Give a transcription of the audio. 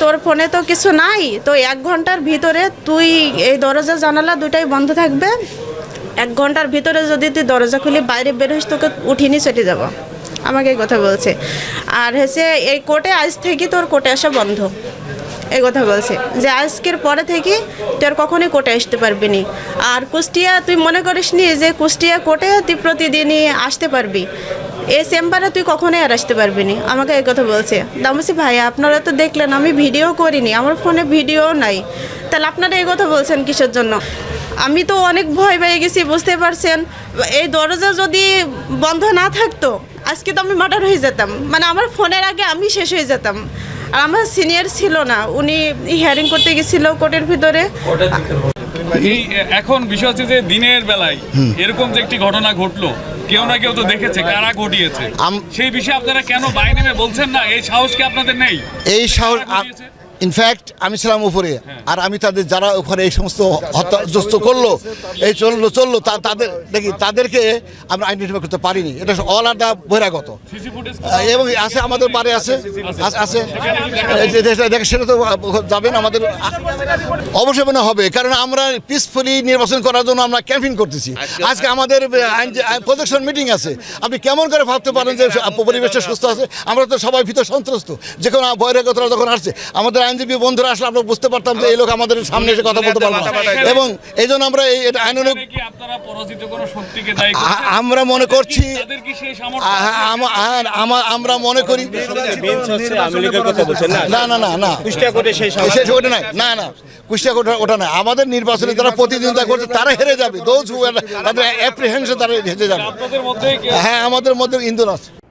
তোর ফোনে তো কিছু নাই, তো এক ঘণ্টার ভিতরে তুই এই দরজা জানালা দুটাই বন্ধ থাকবে। এক ঘণ্টার ভিতরে যদি তুই দরজা খুলে বাইরে বের হইস, তোকে উঠিনি চটে যাব। আমাকে এই কথা বলছে। আর হচ্ছে এই কোর্টে আজ থেকে তোর কোর্টে আসা বন্ধ। এই কথা বলছে যে আজকের পরে থেকে তুই আর কখনোই কোর্টে আসতে পারবি নি। আর কুষ্টিয়া, তুই মনে করিস নি যে কুষ্টিয়া কোর্টে তুই প্রতিদিনই আসতে পারবি। এই চেম্বারে তুই কখনোই আর আসতে পারবি নি। আমাকে এই কথা বলছে। দামসি ভাই আপনারা তো দেখলেন আমি ভিডিও করিনি আমার ফোনে ভিডিও নাই। তাহলে আপনারা এই কথা বলছেন কিসের জন্য? আমি তো অনেক ভয় পেয়ে গেছি বুঝতে পারছেন? এই দরজা যদি বন্ধ না থাকতো আজকে তো আমি মার্ডার হয়ে যেতাম। মানে আমার ফোনের আগে আমি শেষ হয়ে যেতাম। আর আমার সিনিয়র ছিল না উনি হিয়ারিং করতে গেছিল কোর্টের ভিতরে। এই এখন বিষয় হচ্ছে যে দিনের বেলায় এরকম যে একটি ঘটনা ঘটলো কেউ না কেউ তো দেখেছে কারা ঘটিয়েছে সেই বিষয়ে আপনারা কেন বাইরে বলছেন না? এই সাহস কি আপনাদের নেই? এই সাহস? ইনফ্যাক্ট আমি ছিলাম উপরে। আর আমি তাদের যারা ওখানে এই সমস্ত হত্যাযস্ত করল, এই চলল চলল, তা তাদের দেখি, তাদেরকে আমরা আইডেন্টিফাই করতে পারিনি। এটা অল আর দা বহিরাগত। এবং আছে আমাদের বারে আছে আছে। দেখে সেটা তো যাবেন আমাদের। অবশ্যই মনে হবে, কারণ আমরা পিসফুলি নির্বাচন করার জন্য আমরা ক্যাম্পেইন করতেছি। আজকে আমাদের প্রজেকশন মিটিং আছে। আপনি কেমন করে ভাবতে পারেন যে পরিবেশটা সুস্থ আছে? আমরা তো সবাই ভিতর সন্ত্রস্ত। যে কোনো বহিরাগতরা যখন আসছে, আমাদের আইনজীবী বন্ধুরা আসলে আমরা বুঝতে পারতাম যে এই লোক আমাদের সামনে এসে কথা বলতে পারব এবং এই জন্য আমরা এই এটা আইনানুগ এখানে কি আপনারা পরাজিত কোনো শক্তিকে দায়ী আ- করছেন? আমরা মনে করছি আ- আমা- আমরা মনে করি না? না না না না। শেষ ওটা নাই। না না। কুষ্টিয়া ওটা ওটা নাই। আমাদের নির্বাচনে যারা প্রতিদ্বন্দ্বিতা করছে তারা হেরে যাবে। দোজ তাদের অ্যাপ্রিহেনশন তারা হেরে যাবে। হ্যাঁ আমাদের মধ্যে ইন্ধন আছে।